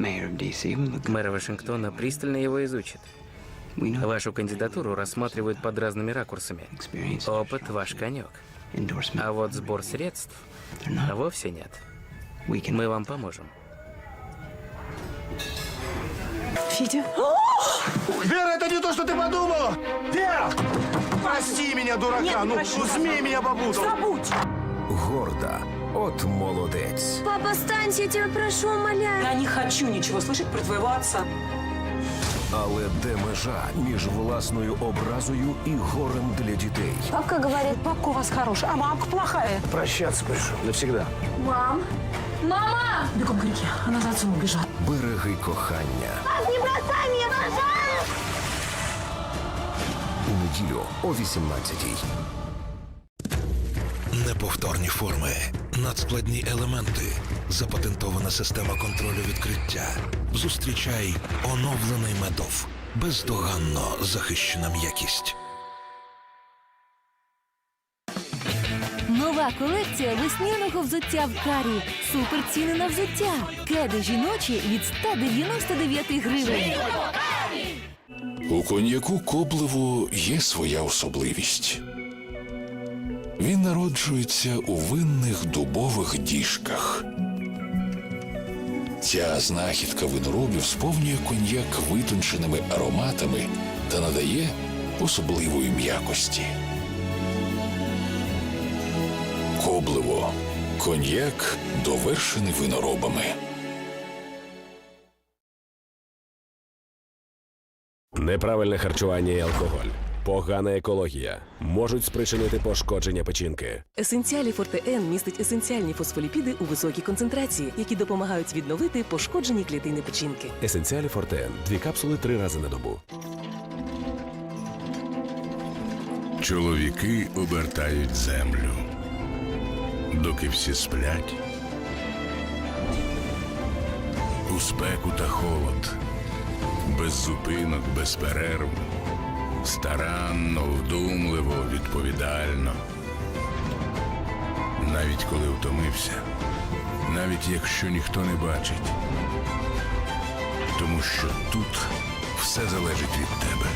Мэр Вашингтона пристально его изучит. Вашу кандидатуру рассматривают под разными ракурсами. Опыт – ваш конек. А вот сбор средств вовсе нет. Мы вам поможем. Федя? Вера, это не то, что ты подумала! Вера! Прости меня, дурака! Нет, не ну, прощу. ну, смей меня побудить! Забудь! Горда. От молодець. Папа, останься, я тебя прошу, умоляю. Я не хочу ничего слышать про твоего отца. Але де межа між власною образою і горем для дітей? Папка говорит, Папка у вас хорошая, а мамка плохая. Прощаться пришел. Навсегда. мам. Мама! Бегом к реке, она за отцом убежала. Береги кохання. Не бросай меня, пожалуйста! У неділю о 18-й. Неповторні форми, надскладні елементи, запатентована система контролю відкриття. Зустрічай оновлений медов. Бездоганно захищена м'якість. Нова колекція весняного взуття в карі. Супер ціни на взуття. Кеди жіночі від 199 гривень. У коньяку Коблеву є своя особливість. Він народжується у винних дубових діжках. Ця знахідка виноробів сповнює коньяк витонченими ароматами та надає особливої м'якості. Коблево коньяк довершений виноробами. Неправильне харчування і алкоголь, погана екологія можуть спричинити пошкодження печінки. Есенціалі Форте Н містить есенціальні фосфоліпіди у високій концентрації, які допомагають відновити пошкоджені клітини печінки. Есенціалі Фортен. Дві капсули три рази на добу. Чоловіки обертають землю. Доки всі сплять. У спеку та холод. Без зупинок, без перерв. Старанно, вдумливо, відповідально. Навіть коли втомився, навіть якщо ніхто не бачить. Тому що тут все залежить від тебе.